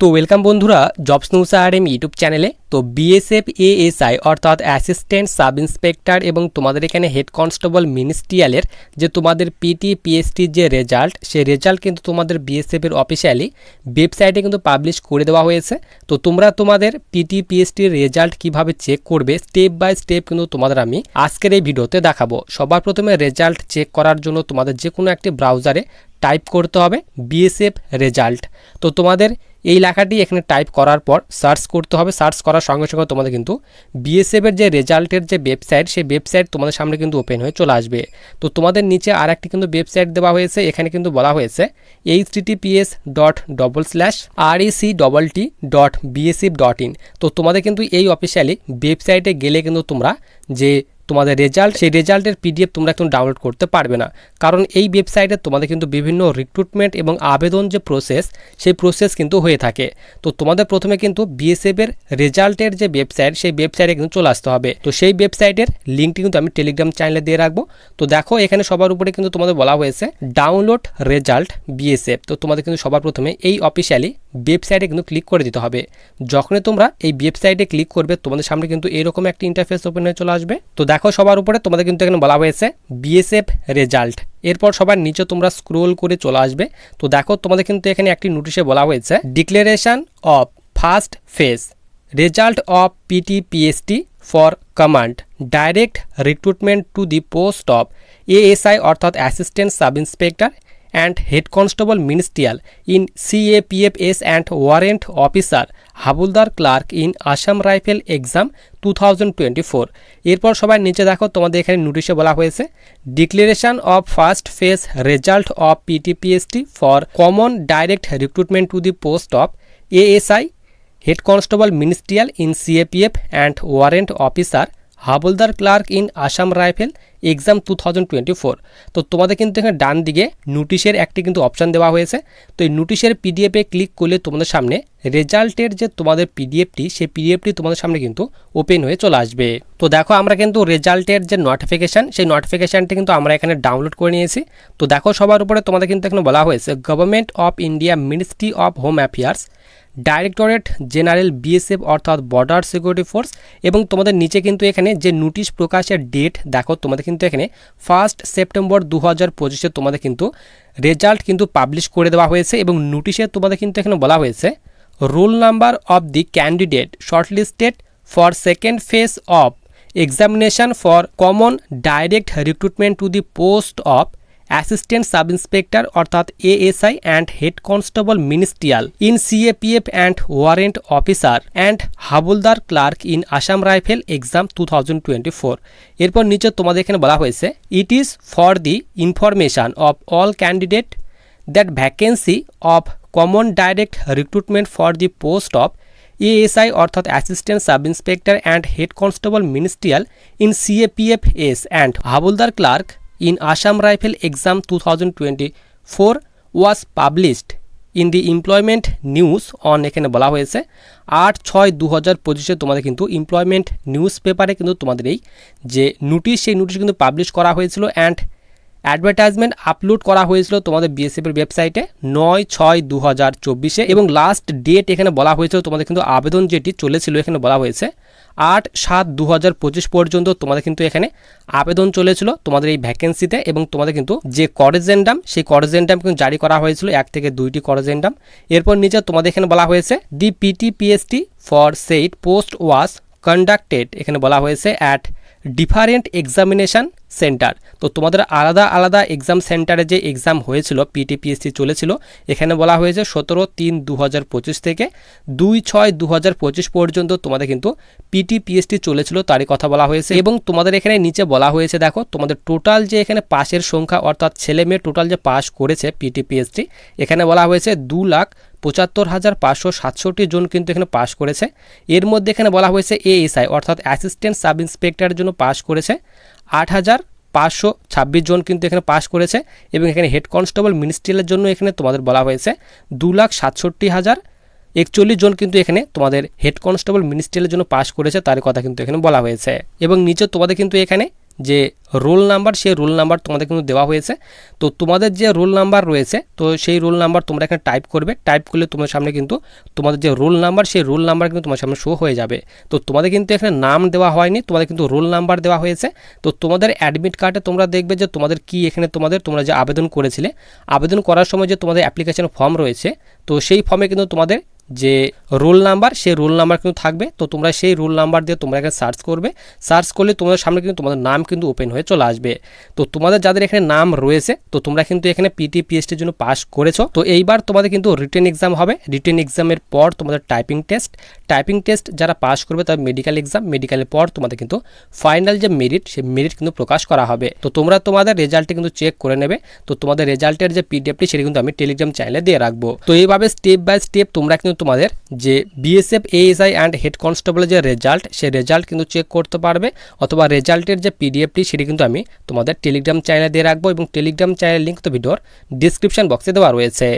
তো ওয়েলকাম বন্ধুরা jobs news R M YouTube চ্যানেলে তো বিএসএফ এএসআই অর্থাৎ অ্যাসিস্ট্যান্ট সাব ইন্সপেক্টর এবং তোমাদের এখানে হেড কনস্টেবল মিনিস্ট্রিয়ালের যে তোমাদের পিটি পিএসটির যে রেজাল্ট সেই রেজাল্ট কিন্তু তোমাদের বিএসএফের অফিসিয়ালি ওয়েবসাইটে কিন্তু পাবলিশ করে দেওয়া হয়েছে। তো তোমরা তোমাদের পিটি পিএসটির রেজাল্ট কীভাবে চেক করবে স্টেপ বাই স্টেপ কিন্তু তোমাদের আমি আজকের এই ভিডিওতে দেখাবো। সবার প্রথমে রেজাল্ট চেক করার জন্য তোমাদের যে কোনো একটি ব্রাউজারে টাইপ করতে হবে বিএসএফ রেজাল্ট তো তোমাদের এই লেখাটি এখানে টাইপ করার পর সার্চ করতে হবে। সার্চ করার সঙ্গে সঙ্গে তোমাদের কিন্তু বিএসএফের যে রেজাল্টের যে ওয়েবসাইট সেই ওয়েবসাইট তোমাদের সামনে কিন্তু ওপেন হয়ে চলে আসবে। তো তোমাদের নিচে আর একটি কিন্তু ওয়েবসাইট দেওয়া হয়েছে, এখানে কিন্তু বলা হয়েছে HTTPS dot double slash R EC double T dot BSF dot in তো তোমাদের কিন্তু এই অফিসিয়ালি ওয়েবসাইটে গেলে কিন্তু তোমরা যে তোমাদের রেজাল্ট সেই রেজাল্টের পিডিএফ তোমরা এখন ডাউনলোড করতে পারবে না। কারণ এই ওয়েবসাইটে তোমাদের কিন্তু বিভিন্ন রিক্রুটমেন্ট এবং আবেদন যে প্রসেস সেই প্রসেস কিন্তু হয়ে থাকে। তো তোমাদের প্রথমে কিন্তু বিএসএফ এর রেজাল্টের যে ওয়েবসাইট সেই ওয়েবসাইটে কিন্তু চলে আসতে হবে। তো সেই ওয়েবসাইটের লিঙ্কটি কিন্তু আমি টেলিগ্রাম চ্যানেলে দিয়ে রাখব। তো দেখো, এখানে সবার উপরে কিন্তু তোমাদের বলা হয়েছে ডাউনলোড রেজাল্ট বিএসএফ তো তোমাদের কিন্তু সবার প্রথমে এই অফিসিয়ালি ওয়েবসাইটে কিন্তু ক্লিক করে দিতে হবে। যখনই তোমরা এই ওয়েবসাইটে ক্লিক করবে, তোমাদের সামনে কিন্তু এরকম একটা ইন্টারফেস ওপেন হয়ে চলে আসবে। তো দেখো সবার উপরে তোমাদের কিন্তু এখানে বলা হয়েছে বিএসএফ রেজাল্ট এরপর সবার নিচে তোমরা স্ক্রোল করে চলে আসবে। তো দেখো তোমাদের কিন্তু এখানে একটি নোটিশে বলা হয়েছে declaration of first phase result of PTPST for command direct recruitment to the post of ASI অর্থাৎ assistant sub inspector and Head Constable Ministerial in CAPFS and warrant officer havildar clerk in Assam rifle exam two এরপর সবাই নিচে দেখো, তোমাদের এখানে নোটিশে বলা হয়েছে declaration of first phase result of PTPST for common direct recruitment to the post of ASI head constable ministerial in CAPF and warrant officer havildar clerk in Assam rifle exam two thousand twenty four তো তোমাদের কিন্তু এখানে ডান দিকে নোটিশের একটি কিন্তু option দেওয়া হয়েছে। তো এই নোটিশের পিডিএফে ক্লিক করলে তোমাদের সামনে রেজাল্টের যে তোমাদের পিডিএফটি সেই পিডিএফটি তোমাদের সামনে কিন্তু ওপেন হয়ে চলে আসবে। তো দেখো আমরা কিন্তু রেজাল্টের যে নোটিফিকেশান সেই নোটিফিকেশানটি কিন্তু আমরা এখানে ডাউনলোড করে নিয়েছি। তো দেখো সবার উপরে তোমাদের কিন্তু এখানে বলা হয়েছে government of India ministry of home affairs directorate general BSF অর্থাৎ বর্ডার সিকিউরিটি ফোর্স এবং তোমাদের নিচে কিন্তু এখানে যে নোটিশ প্রকাশের ডেট দেখো তোমাদের কিন্তু এখানে ফার্স্ট সেপ্টেম্বর দু হাজার পঁচিশে তোমাদের কিন্তু রেজাল্ট কিন্তু পাবলিশ করে দেওয়া হয়েছে এবং নোটিশে তোমাদের কিন্তু এখানে বলা হয়েছে roll number of the candidate shortlisted for second phase of examination for common direct recruitment to the post of assistant sub inspector অর্থাৎ ASI and head constable ministerial in CAPF and warrant officer and havildar clerk in Assam rifle exam two এরপর নিচে তোমাদের এখানে বলা হয়েছে it is for the information of all candidate that vacancy of common direct recruitment for the post of ASI অর্থাৎ assistant sub inspector and head constable ministerial in CAPF S and havildar clerk in Assam Rifle Exam 2024 was published in the employment news on এখানে বলা হয়েছে। আট ছয় দু হাজার পঁচিশে তোমাদের কিন্তু এমপ্লয়মেন্ট নিউজ পেপারে কিন্তু তোমাদের এই যে নোটিশ সেই নোটিশ কিন্তু পাবলিশ করা হয়েছিল। অ্যান্ড অ্যাডভার্টাইজমেন্ট আপলোড করা হয়েছিল তোমাদের বিএসএফের ওয়েবসাইটে নয় ছয় দু হাজার চব্বিশে এবং লাস্ট ডেট এখানে বলা হয়েছিল তোমাদের কিন্তু আবেদন যেটি চলেছিল এখানে বলা হয়েছে আট সাত দু হাজার পঁচিশ পর্যন্ত তোমাদের কিন্তু এখানে আবেদন চলেছিল তোমাদের এই ভ্যাকেন্সিতে এবং তোমাদের কিন্তু যে করেজেন্ডাম সেই করেজেন্ডাম কিন্তু জারি করা হয়েছিল, এক থেকে দুইটি করেজেন্ডাম এরপর নিচে তোমাদের এখানে বলা হয়েছে দি পিটিপিএসটি ফর সেইট পোস্ট ওয়াজ কন্ডাক্টেড এখানে বলা হয়েছে অ্যাট ডিফারেন্ট এক্সামিনেশান সেন্টার। তো তোমাদের আলাদা আলাদা এক্সাম সেন্টারে যে এক্সাম হয়েছিল পিটিপিএসসি চলেছিল, এখানে বলা হয়েছে সতেরো তিন দু থেকে দুই ছয় দু পর্যন্ত তোমাদের কিন্তু পিটিপিএসটি চলেছিল, তারই কথা বলা হয়েছে। এবং তোমাদের এখানে নিচে বলা হয়েছে, দেখো, তোমাদের টোটাল যে এখানে পাশের সংখ্যা, অর্থাৎ ছেলে মেয়ে টোটাল যে পাস করেছে পিটিপিএসটি এখানে বলা হয়েছে দু লাখ পঁচাত্তর হাজার পাঁচশো সাতষট্টি জন কিন্তু এখানে পাস করেছে। এর মধ্যে এখানে বলা হয়েছে এএসআই অর্থাৎ অ্যাসিস্ট্যান্ট সাব ইন্সপেক্টরের জন্য পাস করেছে। আট হাজার পাঁচশো ছাব্বিশ জন কিন্তু এখানে পাস করেছে এবং এখানে হেড কনস্টেবল মিনিস্ট্রিয়ালের জন্য এখানে তোমাদের বলা হয়েছে দু লাখ সাতষট্টি হাজার একচল্লিশ জন কিন্তু এখানে তোমাদের হেড কনস্টেবল মিনিস্ট্রিয়ালের জন্য পাস করেছে, তার কথা কিন্তু এখানে বলা হয়েছে। এবং নিচে তোমাদের কিন্তু এখানে যে রোল নাম্বার, সেই রোল নাম্বার তোমাদের কিন্তু দেওয়া হয়েছে। তো তোমাদের যে রোল নাম্বার রয়েছে, তো সেই রোল নাম্বার তোমরা এখানে টাইপ করবে। টাইপ করলে তোমার সামনে কিন্তু তোমাদের যে রোল নাম্বার, সেই রোল নাম্বার কিন্তু তোমার সামনে শো হয়ে যাবে। তো তোমাদের কিন্তু এখানে নাম দেওয়া হয়নি, তোমাদের কিন্তু রোল নাম্বার দেওয়া হয়েছে। তো তোমাদের অ্যাডমিট কার্ডে তোমরা দেখবে যে তোমাদের কি এখানে তোমাদের, তোমরা যে আবেদন করেছিলে। আবেদন করার সময় যে তোমাদের অ্যাপ্লিকেশন ফর্ম রয়েছে, তো সেই ফর্মে কিন্তু তোমাদের যে রোল নাম্বার, সেই রোল নাম্বার কিন্তু থাকবে। তো তোমরা সেই রোল নাম্বার দিয়ে তোমরা এখানে সার্চ করবে। সার্চ করলে তোমাদের সামনে কিন্তু তোমাদের নাম কিন্তু ওপেন হয়ে চলে আসবে। তো তোমাদের যাদের এখানে নাম রয়েছে, তো তোমরা কিন্তু এখানে পিটি পিএসটির জন্য পাস করেছ। তো এইবার তোমাদের কিন্তু রিটেন এক্সাম হবে। রিটেন এক্সামের পর তোমাদের টাইপিং টেস্ট টাইপিং টেস্ট যারা পাস করবে তার মেডিকেল এক্সাম মেডিকেলের পর তোমাদের কিন্তু ফাইনাল যে মেরিট সেই মেরিট কিন্তু প্রকাশ করা হবে। তো তোমরা তোমাদের রেজাল্টটি কিন্তু চেক করে নেবে। তো তোমাদের রেজাল্টের যে পিডিএফটি সেটা কিন্তু আমি টেলিগ্রাম চ্যানেলে দিয়ে রাখব। তো এইভাবে স্টেপ বাই স্টেপ তোমরা কিন্তু তোমাদের যে বিএসএফ এএসআই অ্যান্ড হেড কনস্টেবলের যে রেজাল্ট সেই রেজাল্ট কিন্তু চেক করতে পারবে, অথবা রেজাল্টের যে পিডিএফটি সেটি কিন্তু আমি তোমাদের টেলিগ্রাম চ্যানেলে দিয়ে রাখব এবং টেলিগ্রাম চ্যানেলের লিঙ্ক তো ভিডিওর ডিসক্রিপশান বক্সে দেওয়া রয়েছে।